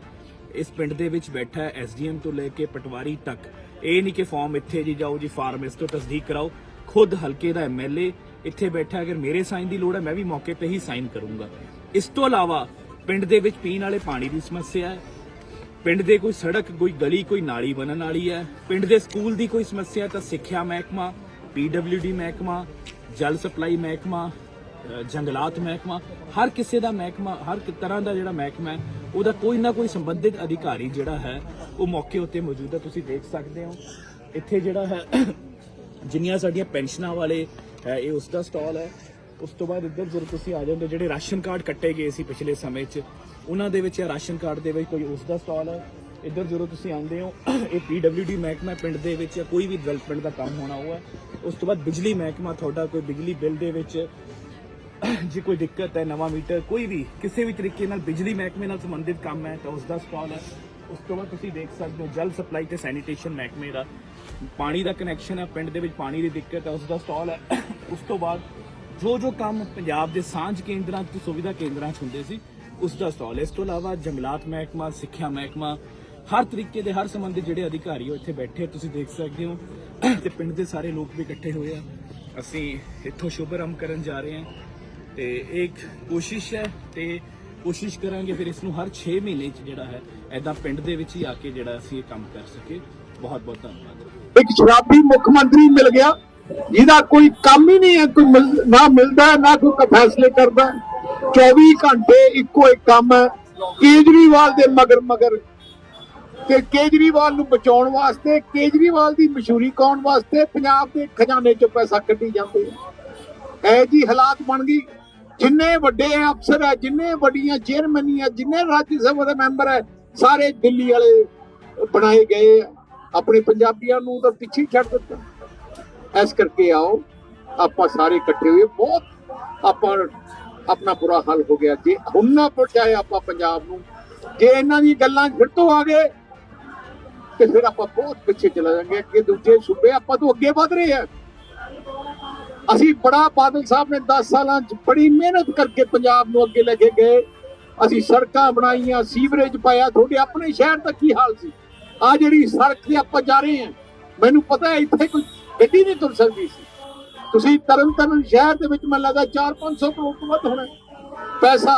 ਇਸ ਪਿੰਡ ਦੇ ਵਿੱਚ ਬੈਠਾ ਹੈ ਐਸਡੀਐਮ ਤੋਂ ਲੈ ਕੇ ਪਟਵਾਰੀ ਤੱਕ। ਇਹ ਨਹੀਂ ਕਿ ਫਾਰਮ ਇੱਥੇ ਜੀ ਜਾਓ ਜੀ ਫਾਰਮ ਇਸ ਤੋਂ ਤਸਦੀਕ ਕਰਾਓ। ਖੁਦ ਹਲਕੇ ਦਾ ਐਮਐਲਏ ਇੱਥੇ ਬੈਠਾ ਅਗਰ ਮੇਰੇ ਸਾਈਨ ਦੀ ਲੋੜ ਹੈ, ਮੈਂ ਵੀ ਮੌਕੇ ਤੇ ਹੀ ਸਾਈਨ ਕਰੂੰਗਾ। ਇਸ ਤੋਂ ਇਲਾਵਾ ਪਿੰਡ ਦੇ ਵਿੱਚ ਪੀਣ ਵਾਲੇ ਪਾਣੀ ਦੀ ਸਮੱਸਿਆ ਹੈ। ਪਿੰਡ ਦੇ ਕੋਈ ਸੜਕ, ਕੋਈ ਗਲੀ, ਕੋਈ ਨਾਲੀ ਬਣਨ ਵਾਲੀ ਹੈ। ਪਿੰਡ ਦੇ ਸਕੂਲ ਦੀ ਕੋਈ ਸਮੱਸਿਆ ਤਾਂ ਸਿੱਖਿਆ ਮਹਿਕਮਾ ਪੀਡਬਲਯੂਡੀ ਮਹਿਕਮਾ, ਜਲ ਸਪਲਾਈ ਮਹਿਕਮਾ ਜੰਗਲਾਤ ਮਹਿਕਮਾ, ਹਰ ਕਿਸੇ ਦਾ ਮਹਿਕਮਾ, ਹਰ ਤਰ੍ਹਾਂ ਦਾ ਜਿਹੜਾ ਮਹਿਕਮਾ ਹੈ, ਉਹਦਾ ਕੋਈ ਨਾ ਕੋਈ ਸੰਬੰਧਿਤ ਅਧਿਕਾਰੀ ਜਿਹੜਾ ਹੈ, ਉਹ ਮੌਕੇ ਉੱਤੇ ਮੌਜੂਦ ਹੈ। ਤੁਸੀਂ ਦੇਖ ਸਕਦੇ ਹੋ, ਇੱਥੇ ਜਿਹੜਾ ਹੈ, ਜਿੰਨੀਆਂ ਸਾਡੀਆਂ ਪੈਨਸ਼ਨਾਂ ਵਾਲੇ ਇਹ ਉਸ ਦਾ ਸਟਾਲ ਹੈ। ਉਸ ਤੋਂ ਬਾਅਦ ਇੱਧਰ ਜਦੋਂ ਤੁਸੀਂ ਆ ਜਾਂਦੇ ਜਿਹੜੇ ਰਾਸ਼ਨ ਕਾਰਡ ਕੱਟੇ ਗਏ ਸੀ ਪਿਛਲੇ ਸਮੇਂ 'ਚ, ਉਹਨਾਂ ਦੇ ਵਿੱਚ ਇਹ ਰਾਸ਼ਨ ਕਾਰਡ ਦੇ ਵਿੱਚ ਕੋਈ ਉਸ ਦਾ ਸਟਾਲ ਹੈ। ਇੱਧਰ ਜਦੋਂ ਤੁਸੀਂ ਆਉਂਦੇ ਹੋ, ਇਹ ਪੀਡਬਲਯੂਡੀ ਮਹਿਕਮਾ ਪਿੰਡ ਦੇ ਵਿੱਚ ਜਾਂ ਕੋਈ ਵੀ ਡਿਵੈਲਪਮੈਂਟ ਦਾ ਕੰਮ ਹੋਣਾ ਹੋਇਆ ਉਸ ਤੋਂ ਬਾਅਦ ਬਿਜਲੀ ਮਹਿਕਮਾ ਤੁਹਾਡਾ ਕੋਈ ਬਿਜਲੀ ਬਿੱਲ ਦੇ ਵਿੱਚ, ਜੇ ਕੋਈ ਦਿੱਕਤ ਹੈ, ਨਵਾਂ ਮੀਟਰ, ਕੋਈ ਵੀ, ਕਿਸੇ ਵੀ ਤਰੀਕੇ ਨਾਲ ਬਿਜਲੀ ਮਹਿਕਮੇ ਨਾਲ ਸੰਬੰਧਿਤ ਕੰਮ ਹੈ, ਤਾਂ ਉਸ ਦਾ ਸਟਾਲ ਹੈ। ਉਸ ਤੋਂ ਬਾਅਦ ਤੁਸੀਂ ਦੇਖ ਸਕਦੇ ਹੋ ਜਲ ਸਪਲਾਈ ਤੇ ਸੈਨੀਟੇਸ਼ਨ ਮਹਿਕਮੇ ਦਾ। ਪਾਣੀ ਦਾ ਕਨੈਕਸ਼ਨ ਹੈ, ਪਿੰਡ ਦੇ ਵਿੱਚ ਪਾਣੀ ਦੀ ਦਿੱਕਤ ਹੈ ਉਸ ਦਾ ਸਟਾਲ ਹੈ। ਉਸ ਤੋਂ ਬਾਅਦ ਜੋ ਜੋ ਕੰਮ ਪੰਜਾਬ ਦੇ ਸਾਂਝ ਕੇਂਦਰਾਂ ਤੇ ਸੁਵਿਧਾ ਕੇਂਦਰਾਂ 'ਚ ਹੁੰਦੇ ਸੀ ਉਸ ਦਾ ਸਟਾਲ ਇਸ ਤੋਂ ਇਲਾਵਾ ਜੰਗਲਾਤ ਮਹਿਕਮਾ, ਸਿੱਖਿਆ ਮਹਿਕਮਾ, ਹਰ ਤਰੀਕੇ ਦੇ, ਹਰ ਸੰਬੰਧਿਤ ਜਿਹੜੇ ਅਧਿਕਾਰੀ ਹੋ ਇੱਥੇ ਬੈਠੇ ਤੁਸੀਂ ਦੇਖ ਸਕਦੇ ਹੋ। ਤੇ ਪਿੰਡ ਦੇ ਸਾਰੇ ਲੋਕ ਵੀ ਇਕੱਠੇ ਹੋਏ ਆ। ਅਸੀਂ ਇੱਥੋਂ ਸ਼ੁਭਰੰਭ ਕਰਨ ਜਾ ਰਹੇ ਹਾਂ। ਤੇ ਇਹ ਇੱਕ ਕੋਸ਼ਿਸ਼ ਹੈ ਤੇ ਕੋਸ਼ਿਸ਼ ਕਰਾਂਗੇ ਫਿਰ ਇਸ ਨੂੰ ਹਰ 6 ਮਹੀਨੇ ਚ ਜਿਹੜਾ ਹੈ ਐਦਾਂ ਪਿੰਡ ਦੇ ਵਿੱਚ ਹੀ ਆ ਕੇ ਜਿਹੜਾ ਅਸੀਂ ਇਹ ਕੰਮ ਕਰ ਸਕੀਏ। ਬਹੁਤ ਬਹੁਤ ਧੰਨਵਾਦ। ਇੱਕ ਸ਼ਰਾਬੀ ਮੁੱਖ ਮੰਤਰੀ ਮਿਲ ਗਿਆ, ਜਿਹਦਾ ਕੋਈ ਕੰਮ ਹੀ ਨਹੀਂ ਹੈ, ਕੋਈ ਨਾ ਮਿਲਦਾ, ਨਾ ਕੋਈ ਫੈਸਲੇ ਕਰਦਾ। 24 ਘੰਟੇ ਇੱਕੋ ਇੱਕ ਕੰਮ ਹੈ, ਕੇਜਰੀਵਾਲ ਦੇ ਮਗਰ ਮਗਰ ਤੇ ਕੇਜਰੀਵਾਲ ਨੂੰ ਬਚਾਉਣ ਵਾਸਤੇ, ਕੇਜਰੀਵਾਲ ਦੀ ਮਸ਼ਹੂਰੀ ਕਰਾਉਣ ਵਾਸਤੇ? ਪੰਜਾਬ ਦੇ ਖਜ਼ਾਨੇ ਚੋਂ ਪੈਸਾ ਕੱਢੀ ਜਾਂਦੇ ਹੈ ਇਹ ਜੀ ਹਾਲਾਤ ਬਣ ਗਈ। ਜਿੰਨੇ ਵੱਡੇ ਅਫਸਰ ਹੈ, ਜਿੰਨੇ ਵੱਡੀਆਂ ਚੇਅਰਮੈਨੀਆਂ ਜਿੰਨੇ ਰਾਜ ਸਭਾ ਦੇ ਮੈਂਬਰ ਹੈ, ਸਾਰੇ ਦਿੱਲੀ ਵਾਲੇ ਬਣਾਏ ਗਏ ਆ। ਆਪਣੇ ਪੰਜਾਬੀਆਂ ਨੂੰ ਤਾਂ ਪਿੱਛੇ ਛੱਡ ਦਿੱਤਾ। ਇਸ ਕਰਕੇ ਆਓ, ਆਪਾਂ ਸਾਰੇ ਇਕੱਠੇ ਹੋਏ, ਬਹੁਤ ਆਪਾਂ ਆਪਣਾ ਬੁਰਾ ਹਾਲ ਹੋ ਗਿਆ। ਜੇ ਹੁਣ ਨਾ ਪਹੁੰਚਾਏ ਆਪਾਂ ਪੰਜਾਬ ਨੂੰ, ਜੇ ਇਹਨਾਂ ਦੀ ਗੱਲਾਂ ਫਿਰ ਤੋਂ ਆ ਗਏ, ਤੇ ਫਿਰ ਆਪਾਂ ਬਹੁਤ ਪਿੱਛੇ ਚਲਾ ਜਾਵਾਂਗੇ। ਅੱਗੇ ਦੂਜੇ ਸੂਬੇ ਆਪਾਂ ਤੋਂ ਅੱਗੇ ਵਧ ਰਹੇ ਆ। ਅਸੀਂ ਬੜਾ ਬਾਦਲ ਸਾਹਿਬ ਨੇ 10 ਸਾਲਾਂ 'ਚ ਬੜੀ ਮਿਹਨਤ ਕਰਕੇ ਪੰਜਾਬ ਨੂੰ ਅੱਗੇ ਲੈ ਕੇ ਗਏ। ਅਸੀਂ ਸੜਕਾਂ ਬਣਾਈਆਂ, ਸੀਵਰੇਜ ਪਾਇਆ, ਤੁਹਾਡੇ ਆਪਣੇ ਸ਼ਹਿਰ ਦਾ ਕੀ ਹਾਲ ਸੀ? ਆ ਜਿਹੜੀ ਸੜਕ ਤੇ ਆਪਾਂ ਜਾ ਰਹੇ ਹਾਂ, ਮੈਨੂੰ ਪਤਾ ਹੈ ਇੱਥੇ ਕੋਈ ਗੱਡੀ ਨਹੀਂ ਤੁਰ ਸਕਦੀ ਸੀ। ਤੁਸੀਂ ਤਰਨ ਤਾਰਨ ਸ਼ਹਿਰ ਦੇ ਵਿੱਚ ਮੈਨੂੰ ਲੱਗਦਾ 4-500 ਕਰੋੜ ਤੋਂ ਵੱਧ ਹੋਣਾ ਪੈਸਾ,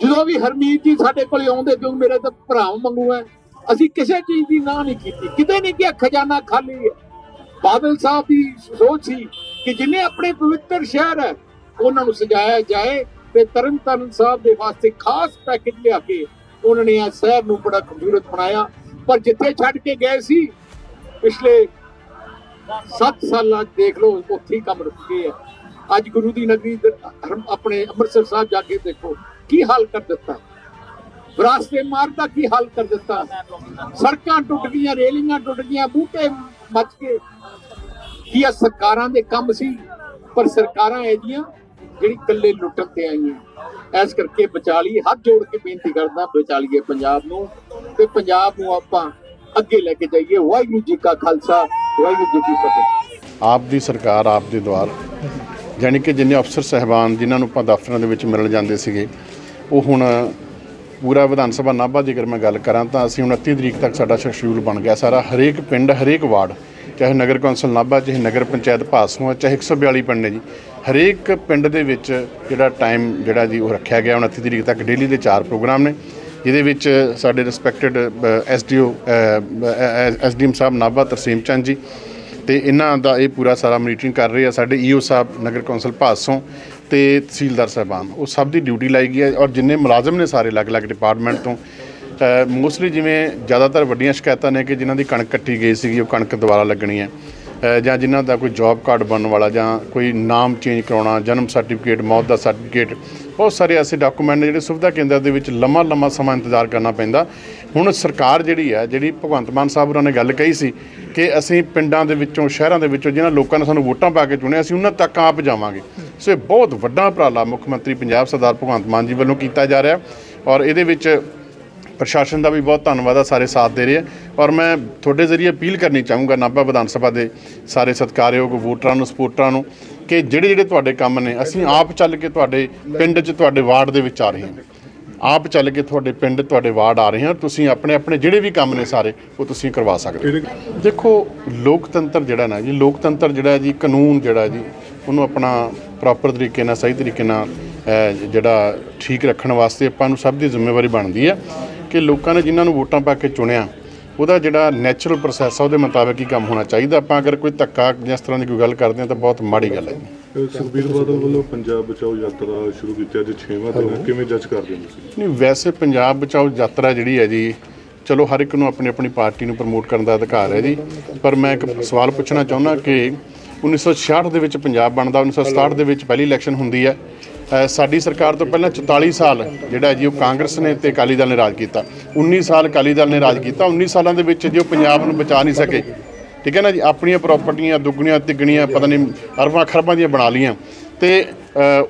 ਜਦੋਂ ਵੀ ਹਰਮੀਤ ਜੀ ਸਾਡੇ ਕੋਲ ਆਉਂਦੇ ਕਿਉਂ ਮੇਰੇ ਤਾਂ ਭਰਾ ਮੰਗੂ ਹੈ, ਅਸੀਂ ਕਿਸੇ ਚੀਜ਼ ਦੀ ਨਾ ਨਹੀਂ ਕੀਤੀ। ਕਿਤੇ ਨਹੀਂ ਕਿ ਖਜ਼ਾਨਾ ਖਾਲੀ ਹੈ। ਬਾਦਲ ਸਾਹਿਬ ਦੀ ਸੋਚ ਸੀ ਕਿ ਜਿੰਨੇ ਆਪਣੇ ਪਵਿੱਤਰ ਸ਼ਹਿਰ ਹੈ, ਉਹਨਾਂ ਨੂੰ ਸਜਾਇਆ ਜਾਏ ਤੇ ਤਰਨ ਤਾਰਨ ਸਾਹਿਬ ਦੇ ਵਾਸਤੇ ਖਾਸ ਪੈਕੇਜ ਲਿਆ ਕੇ ਉਹਨਾਂ ਨੇ ਇਹ ਸ਼ਹਿਰ ਨੂੰ ਬੜਾ ਖੂਬਸੂਰਤ ਬਣਾਇਆ। ਪਰ ਜਿੱਥੇ ਛੱਡ ਕੇ ਗਏ ਸੀ ਪਿਛਲੇ 7 ਸਾਲਾਂ 'ਚ ਦੇਖ ਲਓ ਉੱਥੇ ਹੀ ਕੰਮ ਰੁਕ ਗਏ ਆ ਅੱਜ ਗੁਰੂ ਦੀ ਨਗਰੀ ਆਪਣੇ ਅੰਮ੍ਰਿਤਸਰ ਸਾਹਿਬ ਜਾ ਕੇ ਦੇਖੋ ਕੀ ਹਾਲ ਕਰ ਦਿੱਤਾ ਵਿਰਾਸਤੇ ਮਾਰਗ ਦਾ ਕੀ ਹਾਲ ਕਰ ਦਿੱਤਾ ਸੜਕਾਂ ਟੁੱਟ ਗਈਆਂ ਰੇਲੀਆਂ ਟੁੱਟ ਗਈਆਂ ਬੂਟੇ ਮੱਚ ਗਏ ਕੀ ਇਹ ਸਰਕਾਰਾਂ ਦੇ ਕੰਮ ਸੀ ਪਰ ਸਰਕਾਰਾਂ ਇਹਦੀਆਂ ਜਿਹੜੀ ਕੱਲੇ ਲੁੱਟਣ ਤੇ ਆਈਆਂ ਐਸ ਕਰਕੇ ਬਚਾ ਲਈ ਹੱਥ ਜੋੜ ਕੇ ਬੇਨਤੀ ਕਰਦਾ ਬਚਾ ਲਈਏ ਪੰਜਾਬ ਨੂੰ ਤੇ ਪੰਜਾਬ ਨੂੰ ਆਪਾਂ ਅੱਗੇ ਲੈ ਕੇ ਜਾਈਏ। ਵਾਹਿਗੁਰੂ ਜੀ ਕਾ ਖਾਲਸਾ, ਵਾਹਿਗੁਰੂ ਜੀ ਕੀ ਫਤਿਹ। ਆਪ ਦੀ ਸਰਕਾਰ, ਆਪ ਦੇ ਦੁਆਰ ਯਾਨੀ ਕਿ ਜਿੰਨੇ ਅਫਸਰ ਸਹਿਬਾਨ ਜਿਨ੍ਹਾਂ ਨੂੰ ਆਪਾਂ ਦਫ਼ਤਰਾਂ ਦੇ ਵਿੱਚ ਮਿਲਣ ਜਾਂਦੇ ਸੀਗੇ, ਉਹ ਹੁਣ ਪੂਰਾ ਵਿਧਾਨ ਸਭਾ ਨਾਭਾ ਜੇਕਰ ਮੈਂ ਗੱਲ ਕਰਾਂ ਤਾਂ ਅਸੀਂ 29 ਤਰੀਕ ਤੱਕ ਸਾਡਾ ਸ਼ਡਿਊਲ ਬਣ ਗਿਆ। ਸਾਰਾ ਹਰੇਕ ਪਿੰਡ, ਹਰੇਕ ਵਾਰਡ ਚਾਹੇ ਨਗਰ ਕੌਂਸਲ ਨਾਭਾ, ਚਾਹੇ ਨਗਰ ਪੰਚਾਇਤ ਭਾਸੋਂ ਚਾਹੇ 142 ਪਿੰਡ ਨੇ ਜੀ, ਹਰੇਕ ਪਿੰਡ ਦੇ ਵਿੱਚ ਜਿਹੜਾ ਟਾਈਮ ਜਿਹੜਾ ਜੀ ਉਹ ਰੱਖਿਆ ਗਿਆ 29 ਤਰੀਕ ਤੱਕ ਡੇਲੀ ਦੇ ਚਾਰ ਪ੍ਰੋਗਰਾਮ ਨੇ। ਜਿਹਦੇ ਵਿੱਚ ਸਾਡੇ respected SDO SDM sahib Nabha, Tarsem Chand ji, ਤੇ ਇਹਨਾਂ ਦਾ ਇਹ ਪੂਰਾ ਸਾਰਾ ਮੋਨੀਟਰਿੰਗ ਕਰ ਰਹੇ ਆ ਸਾਡੇ ਈਓ ਸਾਹਿਬ, ਨਗਰ ਕੌਂਸਲ ਭਾਸੋਂ ਤੇ ਤਹਿਸੀਲਦਾਰ ਸਾਹਿਬਾਨ। ਉਹ ਸਭ ਦੀ ਡਿਊਟੀ ਲਾਈ ਗਈ ਹੈ ਔਰ ਜਿੰਨੇ ਮੁਲਾਜ਼ਮ ਨੇ ਸਾਰੇ ਅਲੱਗ-ਅਲੱਗ ਡਿਪਾਰਟਮੈਂਟ ਤੋਂ ਮੋਸਟਲੀ ਜਿਵੇਂ ਜ਼ਿਆਦਾਤਰ ਵੱਡੀਆਂ ਸ਼ਿਕਾਇਤਾਂ ਨੇ ਕਿ ਜਿਨ੍ਹਾਂ ਦੀ ਕਣਕ ਕੱਟੀ ਗਈ ਸੀਗੀ, ਉਹ ਕਣਕ ਦੁਬਾਰਾ ਲੱਗਣੀ ਹੈ। ਜਾਂ ਜਿਨ੍ਹਾਂ ਦਾ ਕੋਈ ਜੌਬ ਕਾਰਡ ਬਣਨ ਵਾਲਾ ਜਾਂ ਕੋਈ ਨਾਮ ਚੇਂਜ ਕਰਾਉਣਾ, ਜਨਮ ਸਰਟੀਫਿਕੇਟ ਮੌਤ ਦਾ ਸਰਟੀਫਿਕੇਟ ਬਹੁਤ ਸਾਰੇ ਐਸੇ ਡਾਕੂਮੈਂਟ ਨੇ ਜਿਹੜੇ ਸੁਵਿਧਾ ਕੇਂਦਰ ਦੇ ਵਿੱਚ ਲੰਮਾ ਲੰਮਾ ਸਮਾਂ ਇੰਤਜ਼ਾਰ ਕਰਨਾ ਪੈਂਦਾ। ਹੁਣ ਸਰਕਾਰ ਜਿਹੜੀ ਹੈ, ਜਿਹੜੀ ਭਗਵੰਤ ਮਾਨ ਸਾਹਿਬ ਉਹਨਾਂ ਨੇ ਗੱਲ ਕਹੀ ਸੀ ਕਿ ਅਸੀਂ ਪਿੰਡਾਂ ਦੇ ਵਿੱਚੋਂ, ਸ਼ਹਿਰਾਂ ਦੇ ਵਿੱਚੋਂ ਜਿਹਨਾਂ ਲੋਕਾਂ ਨੇ ਸਾਨੂੰ ਵੋਟਾਂ ਪਾ ਕੇ ਚੁਣਿਆ ਅਸੀਂ ਉਹਨਾਂ ਤੱਕ ਆਪ ਜਾਵਾਂਗੇ। ਸੋ ਇਹ ਬਹੁਤ ਵੱਡਾ ਉਪਰਾਲਾ ਮੁੱਖ ਮੰਤਰੀ ਪੰਜਾਬ ਸਰਦਾਰ ਭਗਵੰਤ ਮਾਨ ਜੀ ਵੱਲੋਂ ਕੀਤਾ ਜਾ ਰਿਹਾ ਔਰ ਇਹਦੇ ਵਿੱਚ ਪ੍ਰਸ਼ਾਸਨ ਦਾ ਵੀ ਬਹੁਤ ਧੰਨਵਾਦ ਆ, ਸਾਰੇ ਸਾਥ ਦੇ ਰਹੇ ਆ। ਔਰ ਮੈਂ ਤੁਹਾਡੇ ਜ਼ਰੀਏ ਅਪੀਲ ਕਰਨੀ ਚਾਹੂੰਗਾ ਨਾਭਾ ਵਿਧਾਨ ਸਭਾ ਦੇ ਸਾਰੇ ਸਤਿਕਾਰਯੋਗ ਵੋਟਰਾਂ ਨੂੰ, ਸਪੋਰਟਰਾਂ ਨੂੰ, ਕਿ ਜਿਹੜੇ ਜਿਹੜੇ ਤੁਹਾਡੇ ਕੰਮ ਨੇ, ਅਸੀਂ ਆਪ ਚੱਲ ਕੇ ਤੁਹਾਡੇ ਪਿੰਡ 'ਚ ਤੁਹਾਡੇ ਵਾਰਡ ਦੇ ਵਿੱਚ ਆ ਰਹੇ ਹਾਂ। ਆਪ ਚੱਲ ਕੇ ਤੁਹਾਡੇ ਪਿੰਡ, ਤੁਹਾਡੇ ਵਾਰਡ ਆ ਰਹੇ ਹਾਂ। ਤੁਸੀਂ ਆਪਣੇ ਆਪਣੇ ਜਿਹੜੇ ਵੀ ਕੰਮ ਨੇ ਸਾਰੇ, ਉਹ ਤੁਸੀਂ ਕਰਵਾ ਸਕਦੇ ਹੋ। ਦੇਖੋ, ਲੋਕਤੰਤਰ ਜਿਹੜਾ ਨਾ ਜੀ, ਲੋਕਤੰਤਰ ਜਿਹੜਾ ਜੀ, ਕਾਨੂੰਨ ਜਿਹੜਾ ਜੀ, ਉਹਨੂੰ ਆਪਣਾ ਪ੍ਰੋਪਰ ਤਰੀਕੇ ਨਾਲ, ਸਹੀ ਤਰੀਕੇ ਨਾਲ ਜਿਹੜਾ ਠੀਕ ਰੱਖਣ ਵਾਸਤੇ ਆਪਾਂ ਨੂੰ ਸਭ ਦੀ ਜ਼ਿੰਮੇਵਾਰੀ ਬਣਦੀ ਹੈ ਕਿ ਲੋਕਾਂ ਨੇ ਜਿਨ੍ਹਾਂ ਨੂੰ ਵੋਟਾਂ ਪਾ ਕੇ ਚੁਣਿਆ ਉਹਦਾ ਜਿਹੜਾ ਨੈਚੁਰਲ ਪ੍ਰੋਸੈਸ ਆ ਉਹਦੇ ਮੁਤਾਬਕ ਹੀ ਕੰਮ ਹੋਣਾ ਚਾਹੀਦਾ। ਆਪਾਂ ਅਗਰ ਕੋਈ ਧੱਕਾ ਜਾਂ ਇਸ ਤਰ੍ਹਾਂ ਦੀ ਕੋਈ ਗੱਲ ਕਰਦੇ ਹਾਂ ਤਾਂ ਬਹੁਤ ਮਾੜੀ ਗੱਲ ਹੈ। ਜੀ ਸੁਖਬੀਰ ਬਾਦਲ ਵੱਲੋਂ ਪੰਜਾਬ ਬਚਾਓ ਯਾਤਰਾ ਸ਼ੁਰੂ ਕੀਤੀ ਅੱਜ 6ਵਾਂ ਦਿਨ ਹੈ। ਕਿਵੇਂ ਜੱਜ ਕਰਦੇ ਹੋ ਤੁਸੀਂ? ਨਹੀਂ ਵੈਸੇ ਪੰਜਾਬ ਬਚਾਓ ਯਾਤਰਾ ਜਿਹੜੀ ਹੈ ਜੀ ਚਲੋ ਹਰ ਇੱਕ ਨੂੰ ਆਪਣੀ ਆਪਣੀ ਪਾਰਟੀ ਨੂੰ ਪ੍ਰਮੋਟ ਕਰਨ ਦਾ ਅਧਿਕਾਰ ਹੈ ਜੀ। ਪਰ ਮੈਂ ਇੱਕ ਸਵਾਲ ਪੁੱਛਣਾ ਚਾਹੁੰਦਾ ਕਿ 1966 ਦੇ ਵਿੱਚ ਪੰਜਾਬ ਬਣਦਾ 1967 ਦੇ ਵਿੱਚ ਪਹਿਲੀ ਇਲੈਕਸ਼ਨ ਹੁੰਦੀ ਹੈ। ਸਾਡੀ ਸਰਕਾਰ ਤੋਂ ਪਹਿਲਾਂ 44 ਸਾਲ ਜਿਹੜਾ ਜੀ ਉਹ ਕਾਂਗਰਸ ਨੇ ਤੇ ਅਕਾਲੀ ਦਲ ਨੇ ਰਾਜ ਕੀਤਾ। 19 ਸਾਲ ਅਕਾਲੀ ਦਲ ਨੇ ਰਾਜ ਕੀਤਾ। 19 ਸਾਲਾਂ ਦੇ ਵਿੱਚ ਜੋ ਪੰਜਾਬ ਨੂੰ ਬਚਾ ਨਹੀਂ ਸਕੇ, ਠੀਕ ਹੈ ਨਾ ਜੀ? ਆਪਣੀਆਂ ਪ੍ਰਾਪਰਟੀਆਂ ਦੁੱਗਣੀਆਂ, ਤਿੱਗਣੀਆਂ, ਪਤਾ ਨਹੀਂ, ਅਰਬਾਂ, ਖਰਬਾਂ ਦੀਆਂ ਬਣਾ ਲੀਆਂ ਤੇ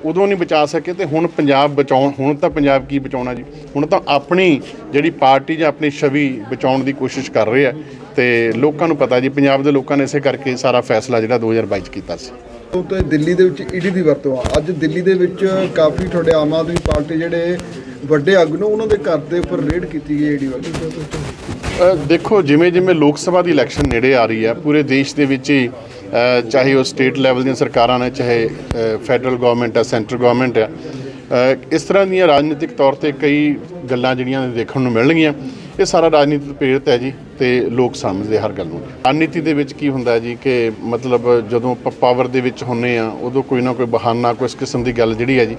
ਉਦੋਂ ਨਹੀਂ ਬਚਾ ਸਕੇ ਤੇ ਹੁਣ ਪੰਜਾਬ ਬਚਾਉਣ, ਹੁਣ ਤਾਂ ਪੰਜਾਬ ਕੀ ਬਚਾਉਣਾ ਜੀ? ਹੁਣ ਤਾਂ ਆਪਣੀ ਜਿਹੜੀ ਪਾਰਟੀ ਜਾਂ ਆਪਣੀ ਛਵੀ ਬਚਾਉਣ ਦੀ ਕੋਸ਼ਿਸ਼ ਕਰ ਰਹੇ ਆ। ਤੇ ਲੋਕਾਂ ਨੂੰ ਪਤਾ ਜੀ ਪੰਜਾਬ ਦੇ ਲੋਕਾਂ ਨੇ ਇਸੇ ਕਰਕੇ ਸਾਰਾ ਫੈਸਲਾ ਜਿਹੜਾ 2022 ਚ ਕੀਤਾ ਸੀ। ਉਹ ਤੇ ਦਿੱਲੀ ਦੇ ਵਿੱਚ ਈਡੀ ਦੀ ਵਰਤੋਂ ਆ। ਅੱਜ ਦਿੱਲੀ ਦੇ ਵਿੱਚ ਕਾਫੀ ਤੁਹਾਡੇ ਆਮ ਆਦਮੀ ਪਾਰਟੀ ਜਿਹੜੇ ਵੱਡੇ ਆਗੂ ਨੇ ਉਹਨਾਂ ਦੇ ਘਰ ਦੇ ਉੱਪਰ ਰੇਡ ਕੀਤੀ ਗਈ ਈਡੀ ਵੱਲੋਂ। ਦੇਖੋ ਜਿਵੇਂ ਜਿਵੇਂ ਲੋਕ ਸਭਾ ਦੀ ਇਲੈਕਸ਼ਨ ਨੇੜੇ ਆ ਰਹੀ ਹੈ ਪੂਰੇ ਦੇਸ਼ ਦੇ ਵਿੱਚ ਹੀ ਚਾਹੇ ਉਹ ਸਟੇਟ ਲੈਵਲ ਦੀਆਂ ਸਰਕਾਰਾਂ ਨੇ ਚਾਹੇ ਫੈਡਰਲ ਗਵਰਨਮੈਂਟ ਹੈ ਸੈਂਟਰ ਗਵਰਨਮੈਂਟ ਹੈ ਇਸ ਤਰ੍ਹਾਂ ਦੀਆਂ ਰਾਜਨੀਤਿਕ ਤੌਰ ਤੇ ਕਈ ਗੱਲਾਂ ਜਿਹੜੀਆਂ ਦੇਖਣ ਨੂੰ ਮਿਲਣਗੀਆਂ। ਇਹ ਸਾਰਾ ਰਾਜਨੀਤਿਕ ਪ੍ਰੇਰਿਤ ਹੈ ਜੀ ਤੇ ਲੋਕ ਸਮਝਦੇ ਹਰ ਗੱਲ ਨੂੰ। ਰਾਜਨੀਤੀ ਦੇ ਵਿੱਚ ਕੀ ਹੁੰਦਾ ਜੀ ਕਿ ਮਤਲਬ ਜਦੋਂ ਆਪਾਂ ਪਾਵਰ ਦੇ ਵਿੱਚ ਹੁੰਨੇ ਆ, ਉਦੋਂ ਕੋਈ ਨਾ ਕੋਈ ਬਹਾਨਾ ਕੋਈ ਇਸ ਕਿਸਮ ਦੀ ਗੱਲ ਜਿਹੜੀ ਹੈ ਜੀ।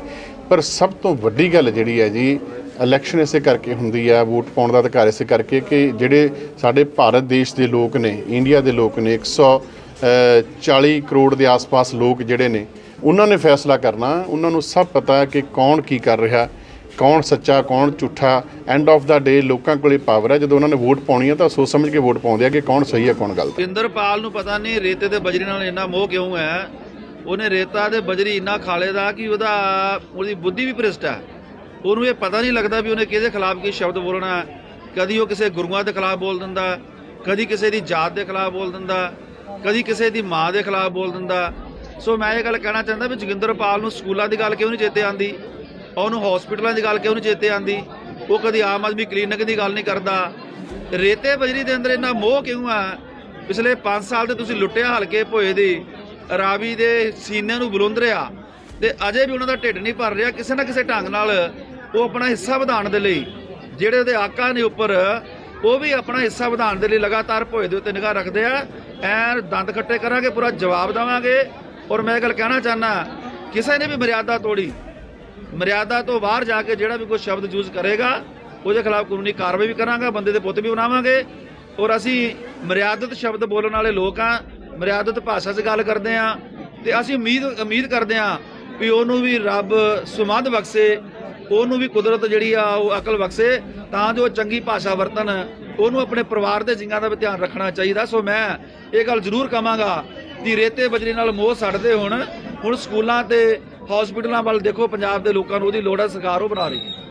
ਪਰ ਸਭ ਤੋਂ ਵੱਡੀ ਗੱਲ ਜਿਹੜੀ ਹੈ ਜੀ ਇਲੈਕਸ਼ਨ ਇਸੇ ਕਰਕੇ ਹੁੰਦੀ ਆ ਵੋਟ ਪਾਉਣ ਦਾ ਅਧਿਕਾਰ ਇਸੇ ਕਰਕੇ ਕਿ ਜਿਹੜੇ ਸਾਡੇ ਭਾਰਤ ਦੇਸ਼ ਦੇ ਲੋਕ ਨੇ, ਇੰਡੀਆ ਦੇ ਲੋਕ ਨੇ 140 ਕਰੋੜ ਦੇ ਆਸ-ਪਾਸ ਲੋਕ ਜਿਹੜੇ ਨੇ, ਉਹਨਾਂ ਨੇ ਫੈਸਲਾ ਕਰਨਾ, ਉਹਨਾਂ ਨੂੰ ਸਭ ਪਤਾ ਹੈ ਕਿ ਕੌਣ ਕੀ ਕਰ ਰਿਹਾ। ਕੌਣ ਸੱਚਾ, ਕੌਣ ਝੂਠਾ ਐਂਡ ਆਫ ਦਾ ਡੇ ਲੋਕਾਂ ਕੋਲੇ ਪਾਵਰ ਹੈ ਜਦੋਂ ਉਹਨਾਂ ਨੇ ਵੋਟ ਪਾਉਣੀ ਹੈ ਤਾਂ ਸੋਚ ਸਮਝ ਕੇ ਵੋਟ ਪਾਉਂਦੇ ਆ ਕਿ ਕੌਣ ਸਹੀ ਹੈ ਕੌਣ ਗਲਤ ਹੈ ਇੰਦਰਪਾਲ ਨੂੰ ਪਤਾ ਨਹੀਂ ਰੇਤੇ ਤੇ ਬਜਰੀ ਨਾਲ ਇੰਨਾ ਮੋਹ ਕਿਉਂ ਹੈ। ਉਹਨੇ ਰੇਤਾ ਤੇ ਬਜਰੀ ਇੰਨਾ ਖਾਲੇ ਦਾ ਕਿ ਉਹਦਾ, ਉਹਦੀ ਬੁੱਧੀ ਵੀ ਭ੍ਰਿਸ਼ਟ ਹੈ ਉਹਨੂੰ ਇਹ ਪਤਾ ਨਹੀਂ ਲੱਗਦਾ ਵੀ ਉਹਨੇ ਕਿਹਦੇ ਖਿਲਾਫ ਕੀ ਸ਼ਬਦ ਬੋਲਣਾ ਕਦੀ ਉਹ ਕਿਸੇ ਗੁਰੂਆਂ ਦੇ ਖਿਲਾਫ ਬੋਲ ਦਿੰਦਾ, ਕਦੀ ਕਿਸੇ ਦੀ ਜਾਤ ਦੇ ਖਿਲਾਫ ਬੋਲ ਦਿੰਦਾ, ਕਦੀ ਕਿਸੇ ਦੀ ਮਾਂ ਦੇ ਖਿਲਾਫ ਬੋਲ ਦਿੰਦਾ। ਸੋ ਮੈਂ ਇਹ ਗੱਲ ਕਹਿਣਾ ਚਾਹੁੰਦਾ ਵੀ ਜੋਗਿੰਦਰਪਾਲ ਨੂੰ ਸਕੂਲਾਂ ਦੀ ਗੱਲ ਕਿਉਂ ਨਹੀਂ ਚੇਤੇ ਆਂਦੀ ਉਹਨੂੰ ਹਸਪੀਟਲਾਂ ਦੀ ਗੱਲ ਕਿਉਂ ਨਹੀਂ ਚੇਤੇ ਆਂਦੀ ਉਹ ਕਦੀ ਆਮ ਆਦਮੀ ਕਲੀਨਿਕ ਦੀ ਗੱਲ ਨਹੀਂ ਕਰਦਾ। ਰੇਤੇ ਬਜਰੀ ਦੇ ਅੰਦਰ ਇੰਨਾ ਮੋਹ ਕਿਉਂ ਆ? ਪਿਛਲੇ 5 ਸਾਲ ਤੇ ਤੁਸੀਂ ਲੁੱਟਿਆ ਹਲਕੇ ਭੋਏ ਦੀ। ਰਾਵੀ ਦੇ ਸੀਨੇ ਨੂੰ ਬੁਲੰਦ ਰਿਆ ਤੇ ਅਜੇ ਵੀ ਉਹਨਾਂ ਦਾ ਢਿੱਡ ਨਹੀਂ ਭਰ ਰਿਹਾ। ਕਿਸੇ ਨਾ ਕਿਸੇ ਢੰਗ ਨਾਲ ਉਹ ਆਪਣਾ ਹਿੱਸਾ ਵਧਾਉਣ ਦੇ ਲਈ, ਜਿਹੜੇ ਉਹਦੇ ਆਕਾ ਨੇ ਉੱਪਰ, ਉਹ ਵੀ ਆਪਣਾ ਹਿੱਸਾ ਵਧਾਉਣ ਦੇ ਲਈ ਲਗਾਤਾਰ ਭੋਏ ਦੇ ਉੱਤੇ ਨਿਗਾਹ ਰੱਖਦੇ ਆ। ਐਨ ਦੰਦ ਖੱਟੇ ਕਰਾਂਗੇ, ਪੂਰਾ ਜਵਾਬ ਦੇਵਾਂਗੇ। ਔਰ ਮੈਂ ਇਹ ਗੱਲ ਕਹਿਣਾ ਚਾਹਨਾ ਕਿਸੇ ਨੇ ਵੀ ਮਰਿਆਦਾ ਤੋੜੀ ਮਰਿਆਦਾ ਤੋਂ ਬਾਹਰ ਜਾ ਕੇ ਜਿਹੜਾ ਵੀ ਕੋਈ ਸ਼ਬਦ ਯੂਜ਼ ਕਰੇਗਾ, ਉਹਦੇ ਖਿਲਾਫ ਕਾਨੂੰਨੀ ਕਾਰਵਾਈ ਵੀ ਕਰਾਂਗਾ, ਬੰਦੇ ਦੇ ਪੁੱਤ ਵੀ ਬਣਾਵਾਂਗੇ। ਔਰ ਅਸੀਂ ਮਰਿਆਦਤ ਸ਼ਬਦ ਬੋਲਣ ਵਾਲੇ ਲੋਕ ਆ, ਮਰਿਆਦਤ ਭਾਸ਼ਾ 'ਚ ਗੱਲ ਕਰਦੇ ਆ, ਤੇ ਅਸੀਂ ਉਮੀਦ ਉਮੀਦ ਕਰਦੇ ਆ ਵੀ ਉਹਨੂੰ ਵੀ ਰੱਬ ਸੁਮੰਦ ਬਖਸ਼ੇ, ਉਹਨੂੰ ਵੀ ਕੁਦਰਤ ਜਿਹੜੀ ਆ, ਉਹ ਅਕਲ ਬਖਸ਼ੇ, ਤਾਂ ਜੋ ਚੰਗੀ ਭਾਸ਼ਾ ਵਰਤਨ ਉਹਨੂੰ ਆਪਣੇ ਪਰਿਵਾਰ ਦੇ ਜੀਆਂ ਦਾ ਵੀ ਧਿਆਨ ਰੱਖਣਾ ਚਾਹੀਦਾ। ਸੋ ਮੈਂ ਇਹ ਗੱਲ ਜ਼ਰੂਰ ਕਹਾਂਗਾ ਕਿ ਰੇਤੇ ਬਜਰੀ ਨਾਲ ਮੋਹ ਛੱਡਦੇ ਹੁਣ ਹੁਣ ਸਕੂਲਾਂ ਤੇ ਹਸਪੀਟਲਾਂ ਵੱਲ ਦੇਖੋ, ਪੰਜਾਬ ਦੇ ਲੋਕਾਂ ਨੂੰ ਉਹਦੀ ਲੋੜ ਹੈ, ਸਰਕਾਰ ਉਹ ਬਣਾ ਰਹੀ ਹੈ।